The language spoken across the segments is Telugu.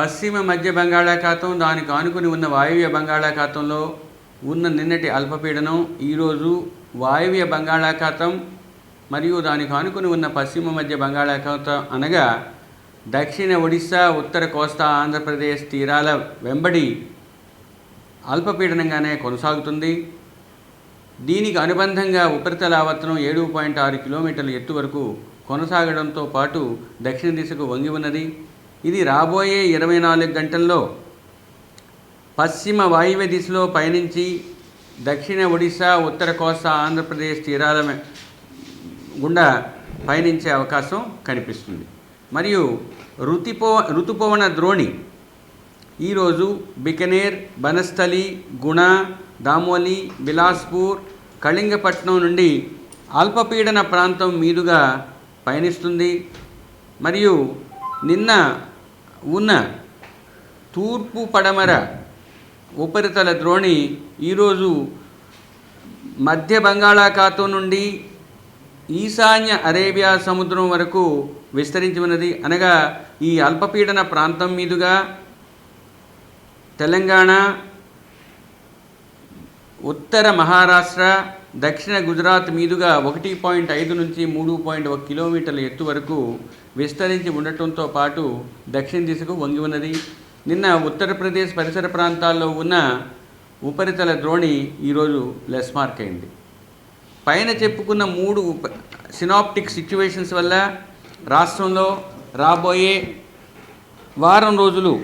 పశ్చిమ మధ్య బంగాళాఖాతం దానికి ఆనుకుని ఉన్న వాయువ్య బంగాళాఖాతంలో ఉన్న నిన్నటి అల్పపీడనం ఈరోజు వాయువ్య బంగాళాఖాతం మరియు దానికి ఆనుకుని ఉన్న పశ్చిమ మధ్య బంగాళాఖాతం అనగా దక్షిణ ఒడిశా ఉత్తర కోస్తా ఆంధ్రప్రదేశ్ తీరాల వెంబడి అల్పపీడనంగానే కొనసాగుతుంది. దీనికి అనుబంధంగా ఉపరితల ఆవర్తనం ఏడు పాయింట్ ఆరు కిలోమీటర్ల ఎత్తు వరకు కొనసాగడంతో పాటు దక్షిణ దిశకు వంగి ఉన్నది. ఇది రాబోయే ఇరవై నాలుగు గంటల్లో పశ్చిమ వాయువ్య దిశలో పయనించి దక్షిణ ఒడిశా ఉత్తర కోస్తా ఆంధ్రప్రదేశ్ తీరాల గుండా పయనించే అవకాశం కనిపిస్తుంది. మరియు ఋతుపో ఋతుపవన ద్రోణి ఈరోజు బికనేర్ బనస్థలి గుణ దామోలి బిలాస్పూర్ కళింగపట్నం నుండి అల్పపీడన ప్రాంతం మీదుగా పయనిస్తుంది. మరియు నిన్న ఉన్న తూర్పు పడమర ఉపరితల ద్రోణి ఈరోజు మధ్య బంగాళాఖాతం నుండి ఈశాన్య అరేబియా సముద్రం వరకు విస్తరించి ఉన్నది. అనగా ఈ అల్పపీడన ప్రాంతం మీదుగా తెలంగాణ ఉత్తర మహారాష్ట్ర దక్షిణ గుజరాత్ మీదుగా ఒకటి పాయింట్ ఐదు నుంచి మూడు పాయింట్ ఒక కిలోమీటర్ల ఎత్తు వరకు విస్తరించి ఉండటంతో పాటు దక్షిణ దిశకు వంగి ఉన్నది. నిన్న ఉత్తరప్రదేశ్ పరిసర ప్రాంతాల్లో ఉన్న ఉపరితల ద్రోణి ఈరోజు లెస్ మార్క్ అయింది. పైన చెప్పుకున్న మూడు ఉప- సినాప్టిక్ సిచ్యువేషన్స్ వల్ల రాష్ట్రంలో రాబోయే వారం రోజులు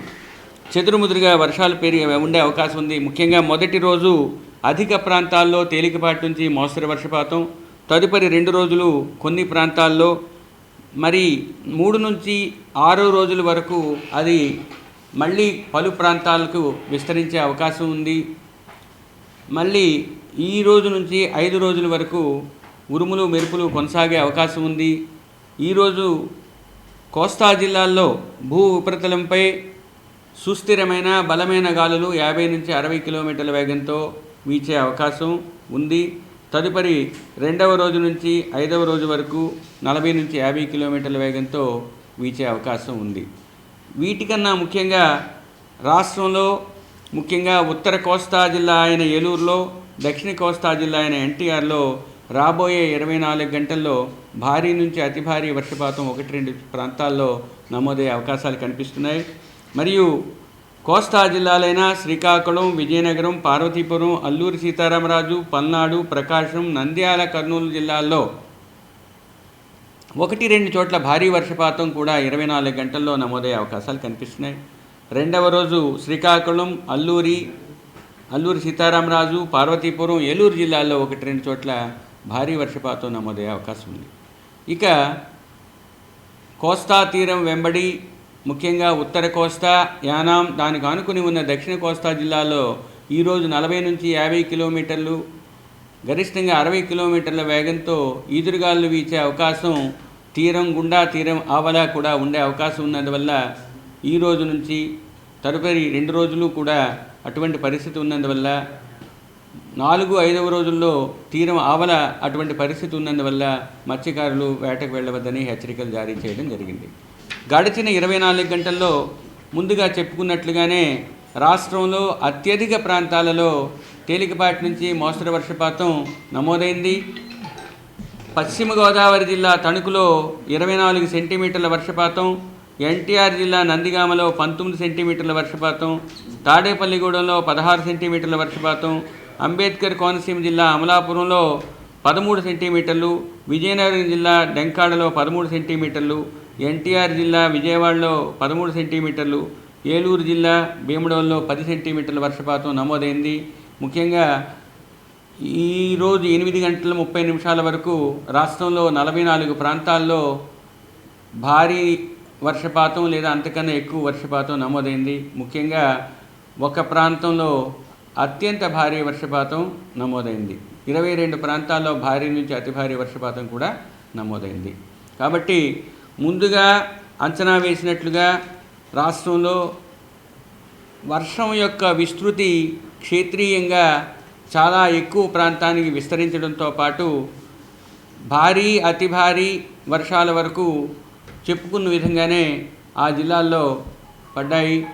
చెదురుముదురుగా వర్షాలు పెరిగి ఉండే అవకాశం ఉంది. ముఖ్యంగా మొదటి రోజు అధిక ప్రాంతాల్లో తేలికపాటి నుంచి మోస్తరు వర్షపాతం తదుపరి రెండు రోజులు కొన్ని ప్రాంతాల్లో మరి మూడు నుంచి ఆరు రోజుల వరకు అది మళ్ళీ పలు ప్రాంతాలకు విస్తరించే అవకాశం ఉంది. మళ్ళీ ఈ రోజు నుంచి ఐదు రోజుల వరకు ఉరుములు మెరుపులు కొనసాగే అవకాశం ఉంది. ఈరోజు కోస్తా జిల్లాల్లో భూ ఉపరితలంపై సుస్థిరమైన బలమైన గాలులు యాభై నుంచి అరవై కిలోమీటర్ల వేగంతో వీచే అవకాశం ఉంది. తదుపరి రెండవ రోజు నుంచి ఐదవ రోజు వరకు నలభై నుంచి యాభై కిలోమీటర్ల వేగంతో వీచే అవకాశం ఉంది. వీటికన్నా ముఖ్యంగా రాష్ట్రంలో ముఖ్యంగా ఉత్తర కోస్తా జిల్లా అయిన ఏలూరులో దక్షిణ కోస్తా జిల్లా అయిన ఎన్టీఆర్లో రాబోయే ఇరవై నాలుగు గంటల్లో భారీ నుంచి అతి భారీ వర్షపాతం ఒకటి రెండు ప్రాంతాల్లో నమోదయ్యే అవకాశాలు కనిపిస్తున్నాయి. మరియు కోస్తా జిల్లాలైన శ్రీకాకుళం విజయనగరం పార్వతీపురం అల్లూరి సీతారామరాజు పల్నాడు ప్రకాశం నంద్యాల కర్నూలు జిల్లాల్లో ఒకటి రెండు చోట్ల భారీ వర్షపాతం కూడా ఇరవై నాలుగు గంటల్లో నమోదయ్యే అవకాశాలు కనిపిస్తున్నాయి. రెండవ రోజు శ్రీకాకుళం అల్లూరి అల్లూరి సీతారామరాజు పార్వతీపురం ఏలూరు జిల్లాల్లో ఒకటి రెండు చోట్ల భారీ వర్షపాతం నమోదయ్యే అవకాశం ఉంది. ఇక కోస్తా తీరం వెంబడి ముఖ్యంగా ఉత్తర కోస్తా యానాం దానికి ఆనుకుని ఉన్న దక్షిణ కోస్తా జిల్లాలో ఈరోజు నలభై నుంచి యాభై కిలోమీటర్లు గరిష్టంగా అరవై కిలోమీటర్ల వేగంతో ఈదురుగాలు వీచే అవకాశం తీరం గుండా తీరం ఆవల కూడా ఉండే అవకాశం ఉన్నందువల్ల ఈ రోజు నుంచి తదుపరి రెండు రోజులు కూడా అటువంటి పరిస్థితి ఉన్నందువల్ల నాలుగు ఐదవ రోజుల్లో తీరం ఆవల అటువంటి పరిస్థితి ఉన్నందువల్ల మత్స్యకారులు వేటకు వెళ్ళవద్దని హెచ్చరికలు జారీ చేయడం జరిగింది. గడిచిన ఇరవై నాలుగు గంటల్లో ముందుగా చెప్పుకున్నట్లుగానే రాష్ట్రంలో అత్యధిక ప్రాంతాలలో తేలికపాటి నుంచి మోస్తరు వర్షపాతం నమోదైంది. పశ్చిమ గోదావరి జిల్లా తణుకులో ఇరవై నాలుగు సెంటీమీటర్ల వర్షపాతం ఎన్టీఆర్ జిల్లా నందిగామలో పంతొమ్మిది సెంటీమీటర్ల వర్షపాతం తాడేపల్లిగూడెంలో పదహారు సెంటీమీటర్ల వర్షపాతం అంబేద్కర్ కోనసీమ జిల్లా అమలాపురంలో పదమూడు సెంటీమీటర్లు విజయనగరం జిల్లా డెంకాడలో పదమూడు సెంటీమీటర్లు ఎన్టీఆర్ జిల్లా విజయవాడలో పదమూడు సెంటీమీటర్లు ఏలూరు జిల్లా భీమడోల్లో పది సెంటీమీటర్ల వర్షపాతం నమోదైంది. ముఖ్యంగా ఈరోజు ఎనిమిది గంటల ముప్పై నిమిషాల వరకు రాష్ట్రంలో నలభై నాలుగు ప్రాంతాల్లో భారీ వర్షపాతం లేదా అంతకన్నా ఎక్కువ వర్షపాతం నమోదైంది. ముఖ్యంగా ఒక ప్రాంతంలో అత్యంత భారీ వర్షపాతం నమోదైంది. ఇరవై రెండు ప్రాంతాల్లో భారీ నుంచి అతి భారీ వర్షపాతం కూడా నమోదైంది. కాబట్టి ముందుగా అంచనా వేసినట్లుగా రాష్ట్రంలో వర్షం యొక్క విస్తృతి క్షేత్రీయంగా చాలా ఎక్కువ ప్రాంతానికి విస్తరించడంతో పాటు భారీ అతి భారీ వర్షాల వరకు చెప్పుకున్న విధంగానే ఆ జిల్లాల్లో పడ్డాయి.